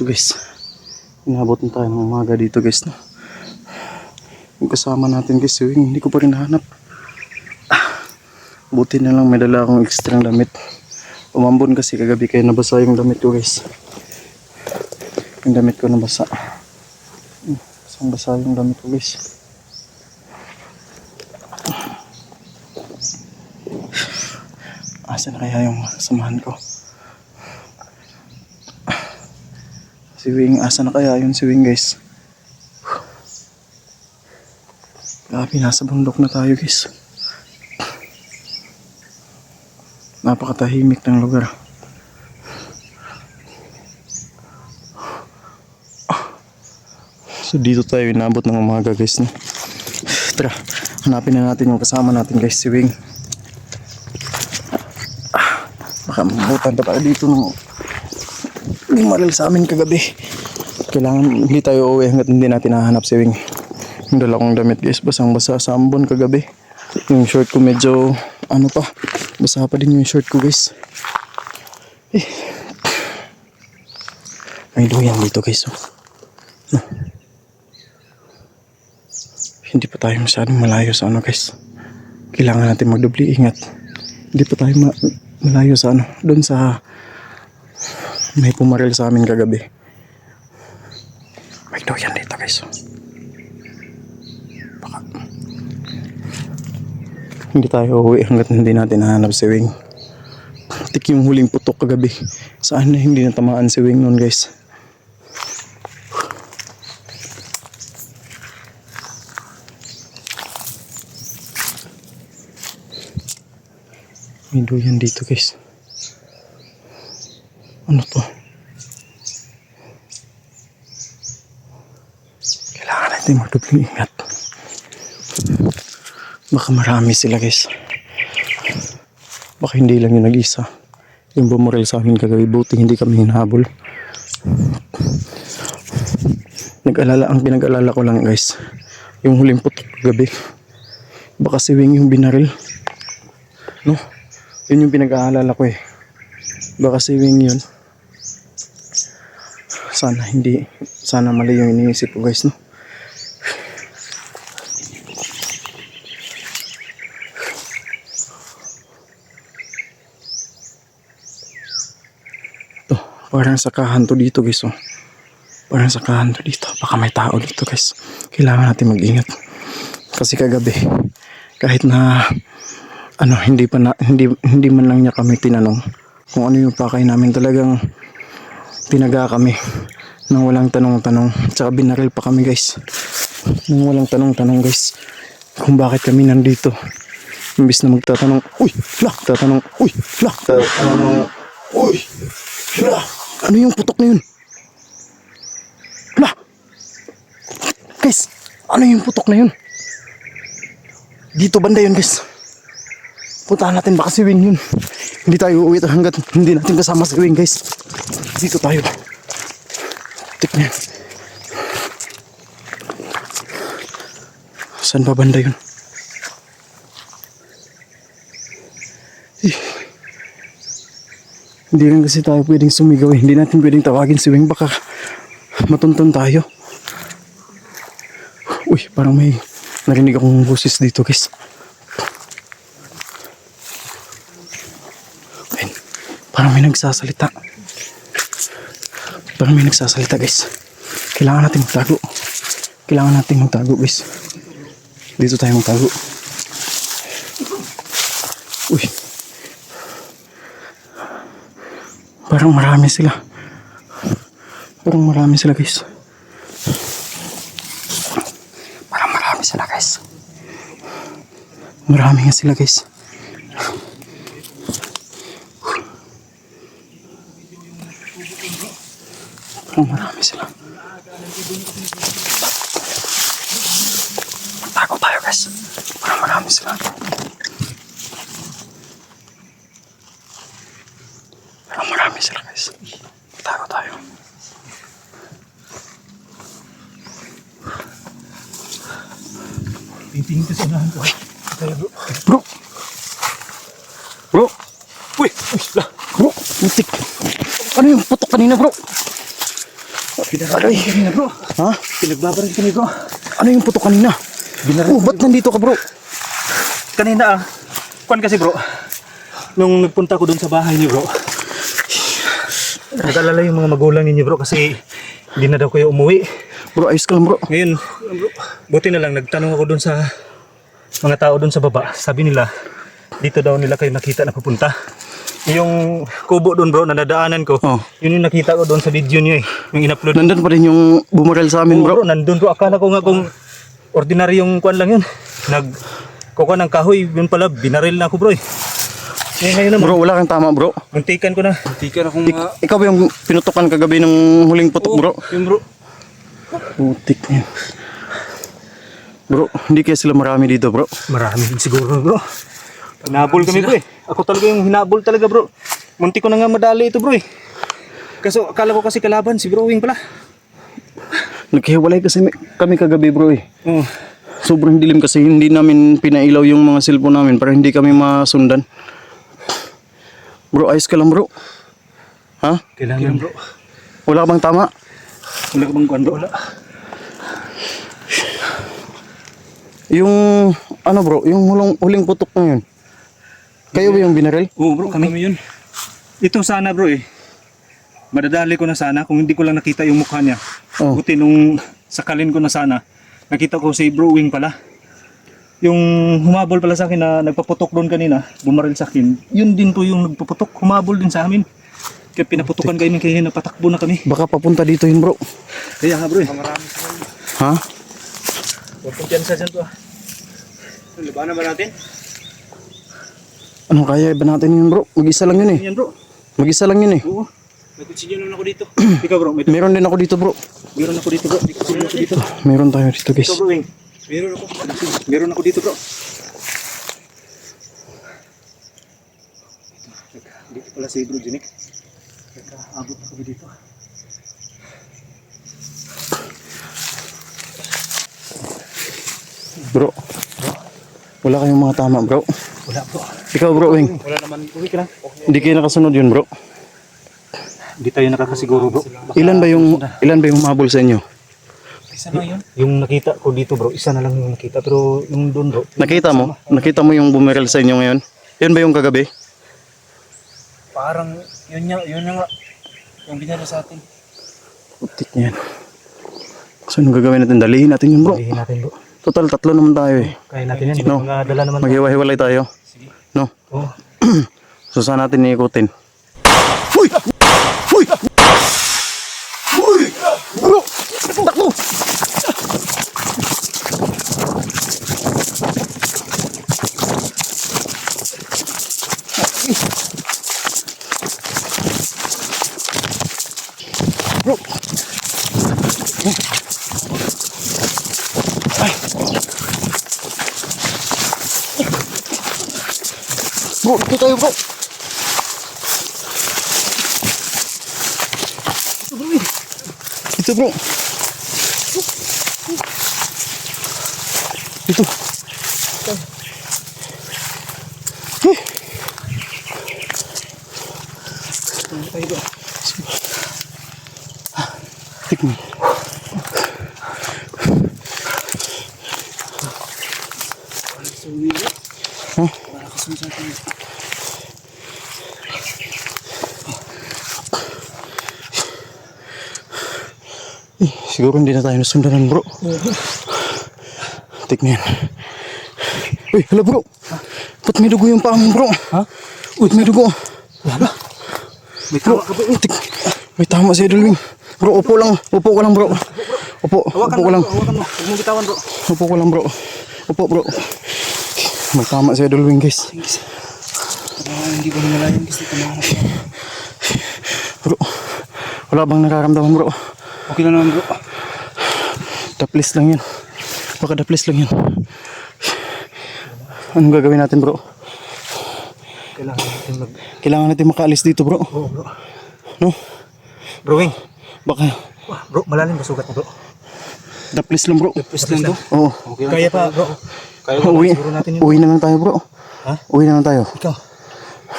So guys, inabot na tayo ng umaga dito guys no. Yung kasama natin guys, yung hindi ko pa rin nahanap. Ah, Buti na lang may dala akong extra damit. Umambon kasi kagabi kaya nabasa yung damit ko guys. Yung damit ko nabasa. Hmm, Basang basa yung damit ko guys. Asa na kaya yung samahan ko? Si Wing, asa na kaya yun si Wing guys? Grabe, nasa bundok na tayo guys. Napakatahimik ng lugar. So dito tayo inabot ng umaga guys. No? Tara, hanapin na natin yung kasama natin guys, si Wing. Ah, Baka mabutan tayo dito ng hindi maril sa amin kagabi. Kailangan hindi tayo uuwi hanggat hindi natin nahanap si Wing. Yung dala kong damit guys, basang basa sa ambon kagabi. Yung short ko medyo ano pa, basa pa din yung short ko guys. Eh. May duyan dito guys. Oh. Hindi pa tayo masyadong malayo sa ano guys. Kailangan natin magdubli ingat. Hindi pa tayo ma- malayo sa ano, doon sa may pumaril sa amin kagabi. May doyan dito guys. Baka hindi tayo uuwi hanggat hindi natin nahanap si Wing. Tik yung huling putok kagabi. Saan na hindi natamaan si Wing noon guys. May doyan dito guys. Ano to? Kailangan natin magdubling ingat. Baka marami sila guys. Baka hindi lang yung nag-isa. Yung bumuril sa amin kagabi, buti hindi kami hinahabol. Nag-alala, ang pinag-alala ko lang guys, yung huling putok kagabi. Baka si Wing yung binaril. No? Yun yung pinag-aalala ko eh. Baka si Wing yun. Sana hindi, sana mali yung iniisip ko guys, no? Ito, parang sakahan to dito guys, oh. Parang sakahan to dito. Baka may tao dito guys. Kailangan natin mag-ingat. Kasi kagabi, kahit na ano, hindi pa na, hindi, hindi man lang niya kami tinanong kung ano yung pakay namin talagang tinaga kami nang walang tanong-tanong. Tsaka binaril pa kami guys. Nang walang tanong-tanong guys. Kung bakit kami nandito. Imbis na magtatanong, uy, la, tatanong, uy, la, tatanong, uy, la, ano yung putok na yun? La, guys, ano yung putok na yun? Dito banda yun guys. Puntahan natin baka si Wing yun. Hindi tayo uuwi hanggat hindi natin kasama si Wing guys. Dito tayo. Tik na. Saan ba banda yun? Eh, Hindi rin kasi tayo pwedeng sumigaw eh. Hindi natin pwedeng tawagin si Wing. Baka matuntun tayo. Uy, parang may narinig akong boses dito guys. Parang may nagsasalita. Parang may nagsasalita guys. Kailangan natin magtago. Kailangan natin magtago guys. Dito tayo magtago. Uy. Parang marami sila. Parang marami sila guys. Parang marami sila guys. Marami nga sila guys. Parang marami sila. Tago tayo guys. Parang marami sila. Parang marami sila guys. Tago tayo. Titingin ka sa unahan ko. Bro. Bro! Bro! Uy! Uy! Bro! Mutik! Ano yung putok kanina bro? Bro. Ha? Pinagbabaril kanina bro. Ano yung putok kanina? Binaril Oh, ba't nandito ka bro? Kanina ah. Kuan kasi bro. Nung nagpunta ko doon sa bahay niyo bro. Nag-alala yung mga magulang ninyo bro kasi hindi na daw kayo umuwi. Bro, ayos ka lang bro. Ngayon, bro, buti na lang nagtanong ako doon sa mga tao doon sa baba. Sabi nila, dito daw nila kayo nakita na pupunta. Yung kubo doon bro, na nadaanan ko, Oh. yun yung nakita ko doon sa video niyo eh. Yung in-upload Nandun pa rin yung bumarel sa amin Oo, bro. bro, nandun bro. Akala ko nga kung ordinaryong kwan lang yun. Nag kukuha ng kahoy, yun pala, binaril na ako bro eh. Eh, ngayon naman, Bro, wala kang tama bro. muntikan ko na. Muntikan akong Ik- ikaw ba yung pinutukan kagabi ng huling putok bro? Yung bro. Putik na yan. Bro, hindi kaya sila marami dito bro. Marami siguro bro. Hinabol kami bro eh. Ako talaga yung hinabol talaga bro. Munti ko na nga madali ito bro eh. Kaso akala ko kasi kalaban si bro Wing pala. Naghiwalay kasi mi- kami kagabi bro eh. Oh. Sobrang dilim kasi hindi namin pinailaw yung mga cellphone namin para hindi kami masundan. Bro, ayos ka lang bro. Ha? Kailangan bro. Wala ka bang tama? Wala ka bang kwan bro? Wala. Yung ano bro, yung huling, huling putok na yun. Kayo ba yung binaril? Oo bro, kami. yun. Ito sana bro eh. Madadali ko na sana kung hindi ko lang nakita yung mukha niya. Oh. Buti nung sakalin ko na sana, nakita ko si Bro Wing pala. Yung humabol pala sa akin na nagpaputok doon kanina, bumaril sa akin, yun din po yung nagpaputok, humabol din sa amin. Kaya pinaputukan kami kaya napatakbo na kami. Baka papunta dito yun bro. Kaya nga bro eh. Ha? Huwag kumpiyansa dyan to ah. Labanan ba natin? Ano kaya ba natin yun bro? Mag-isa lang yun eh. Yan bro. Mag-isa lang yun eh. Oo. May kutsilyo naman ako dito. Ikaw bro, may Meron din ako dito bro. meron ako dito bro. May kutsilyo ako dito. Meron tayo dito guys. Ikaw bro Wing. Meron ako. Meron ako dito bro. Dito pala si bro Jinik. Na kami dito. Bro. Wala kayong mga tama bro. Wala bro. Ikaw bro Wing. Wala naman. Uwi ka lang. Hindi kayo nakasunod yun bro. Hindi tayo nakakasiguro bro. Ilan ba yung ilan ba yung humabol sa inyo? Isa na yun? Yung nakita ko dito bro, isa na lang yung nakita. Pero yung doon bro, Nakita mo? Nakita mo yung bumirel sa inyo ngayon? Yan ba yung kagabi? parang yun nga, yun nga. Yung binala sa atin. Putik yan. So anong gagawin natin? Dalihin natin yun bro. Sabihin natin bro. Total tatlo naman tayo eh. Kaya natin yan. No. Mga dala naman. Maghiwa-hiwalay tayo. No? Oh. So saan natin iikutin? Uy! Uy! Uy! Bro! Takbo! Bro! Ay! Bro, dito tayo bro! Dito bro. Dito. Eh, siguro hindi na tayo nasundanan bro. Tignan. Uy, hala bro. Ba't may dugo yung paa mo bro? Ha? Uy, may dugo. Wala. May Bro, tawa ka bro. tig- may tama si Idol Wing. Bro, upo lang. Upo ko lang bro. Upo, upo ko lang. bro. Huwag mo bitawan bro. Upo ko lang bro. Upo bro. May tama si Idol Wing guys. Ah, hindi ba kasi tumaharap ka. Bro, wala bang nararamdaman bro? Okay lang naman bro. Daplis lang yan. Baka daplis lang yan. Anong gagawin natin bro? Kailangan natin mag... Kailangan natin makaalis dito bro. Oo bro. No? Bro Wing. Baka Wah, bro, malalim ba sugat mo bro? daplis lang bro. Tapos lang to. Oo. Kaya pa bro. Kaya pa Uwi, siguro natin yun. uwi na lang tayo bro. Ha? Uwi na lang tayo. Ikaw.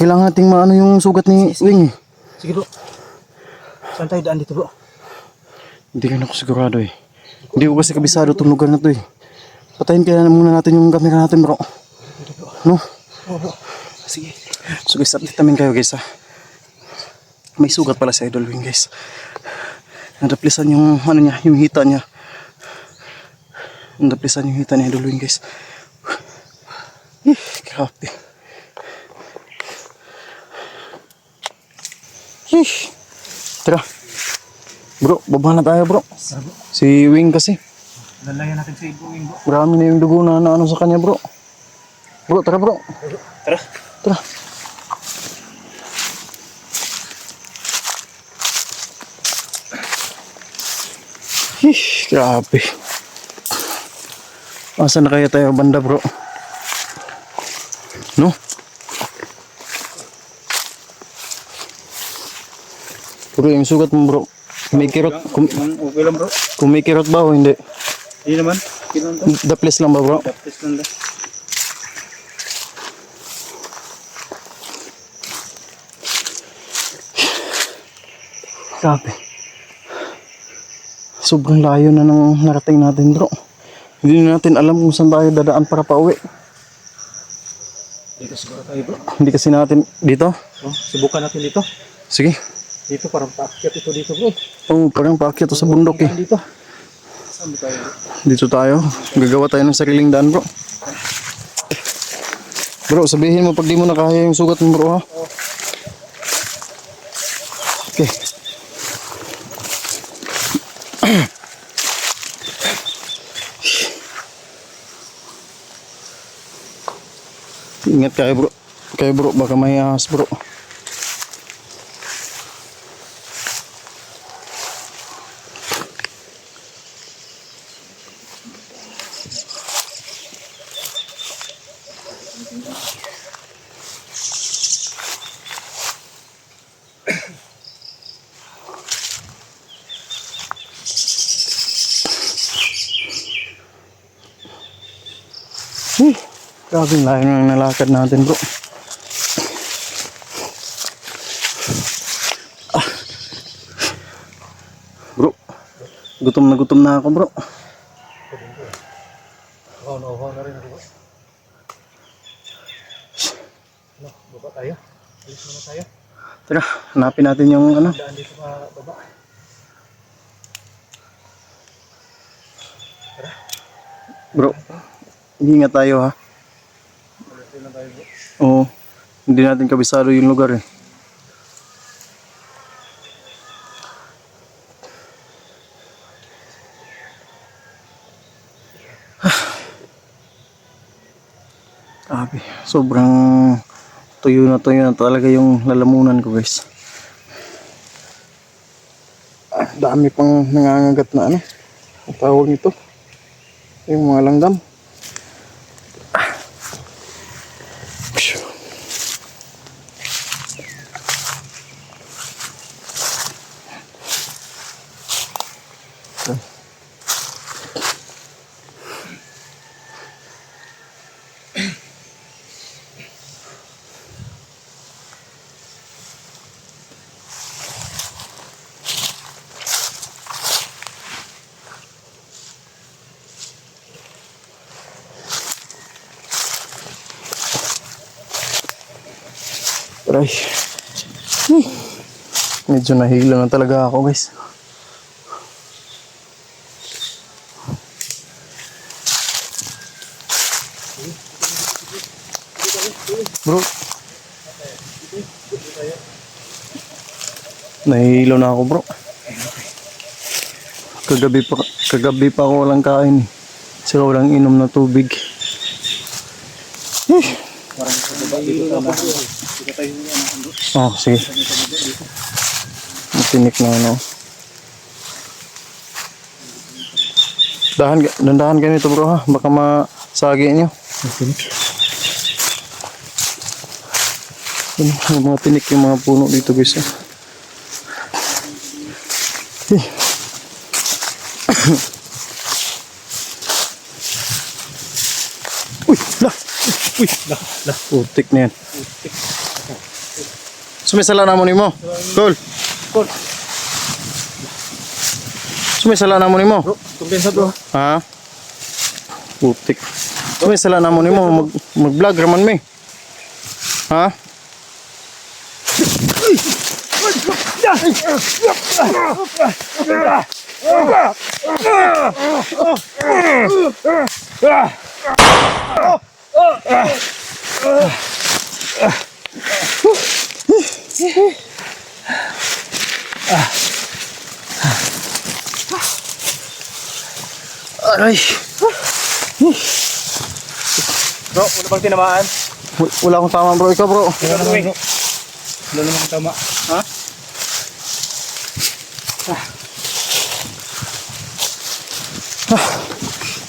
Kailangan nating maano yung sugat ni Wing eh. Sige bro. Saan tayo daan dito bro? Hindi ka na ako sigurado eh. Hindi ko kasi kabisado itong lugar na to eh. Patayin kaya na muna natin yung camera natin bro. No? Sige. So guys, update namin kayo guys ha. May sugat pala sa Idol Wing guys. Nadaplisan yung ano niya, yung hita niya. Nadaplisan yung hita ni Idol Wing guys. Eh, grabe. Sheesh. Tara. Bro, baba na tayo bro. Si Wing kasi. Lalayan natin Bro Wing bro. Marami na yung dugo na ano sa kanya bro. Bro, tara bro. Tara. Tara. Hish, grabe. Asa na kaya tayo banda bro? No? Bro, yung sugat mo bro. May kirot. Kum, Okay lang bro. kung may kirot ba o hindi? Hindi naman. Okay lang ba bro? Tapos lang da. Grabe. Sobrang layo na nang narating natin bro. Hindi na natin alam kung saan tayo dadaan para pauwi. Dito siguro tayo bro. Hindi kasi natin dito. Oh, subukan natin dito. Sige. Dito parang paakyat ito dito bro. Oh, parang paakyat to sa bundok eh. Dito. Saan tayo? Dito tayo. Gagawa tayo ng sariling daan bro. Bro, sabihin mo pag di mo na kaya yung sugat mo bro ha. Okay. Ingat kayo bro. Kayo bro, baka may ahas bro. Grabe layo ng nalakad natin bro. Ah. Bro, gutom na gutom na ako bro. Oo, nauhaw na rin ako bro. No, baba tayo. Alis muna tayo. Tara, hanapin natin yung ano. Daan dito sa baba. Bro, ingat tayo ha. Na tayo bro. Oo, hindi natin kabisado yung lugar eh. Grabe, sobrang tuyo na tuyo na talaga yung lalamunan ko guys. Ah, dami pang nangangagat na ano. Ang tawag nito. Yung mga langgam. Aray. Hmm. Medyo nahilo na talaga ako guys. Bro. Nahihilo na ako bro. Kagabi pa, kagabi pa ako walang kain. Saka walang inom na tubig. Eh. Oh, sige. Matinik na ano. Dahan, dandahan kayo nito bro ha. Baka masagi nyo. Ano, yung mga tinik yung mga puno dito guys. Eh. Uy, lah. Uy, lah, lah. Putik na yan. Sumisala na mo ni mo. Cool. Cool. Sumisala na mo ni mo. Bro, kumpensa bro. Ha? Putik. Sumisala na mo ni mo. Mag, mag-vlog raman mi. Ha? Aray. Bro, wala bang tinamaan? W- Wala akong tama bro. Ikaw bro. Wala naman bro. Wala naman tama. Ha?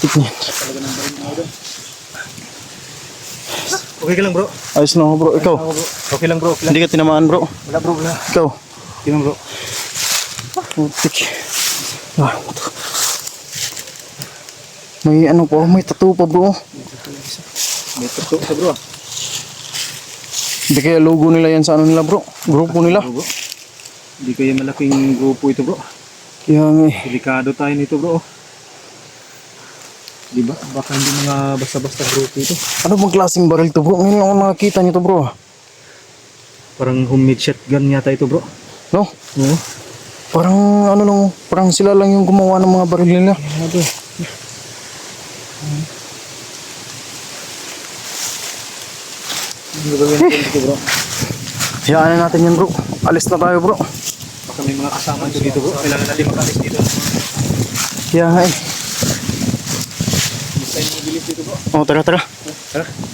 Tignan. Okay ka lang bro. Ayos na ako bro. Ikaw. Ako bro. Okay lang bro. Okay lang. Hindi ka tinamaan bro. Wala bro, wala. Ikaw. Okay lang bro. Putik. Ah. May ano po, may tattoo pa bro. May tutok sa bro. ah. Hindi kaya logo nila yan sa ano nila bro. Grupo nila. Hindi kaya malaking grupo ito bro. Kaya nga eh. Delikado tayo nito bro. Di ba? Baka hindi mga basta-basta grupo ito. Ano bang klaseng baril to bro? Ngayon ako nakakita nito bro. Parang homemade shotgun yata ito bro. No? Oo. Parang ano lang, parang sila lang yung gumawa ng mga baril nila. Ano dito bro? Hayaan na natin yan bro. Alis na tayo bro. Baka may mga kasama ito dito bro. Kailangan natin makalis dito. Kaya nga eh. Hindi tayo mabilis dito bro. Oh, tara tara. Tara.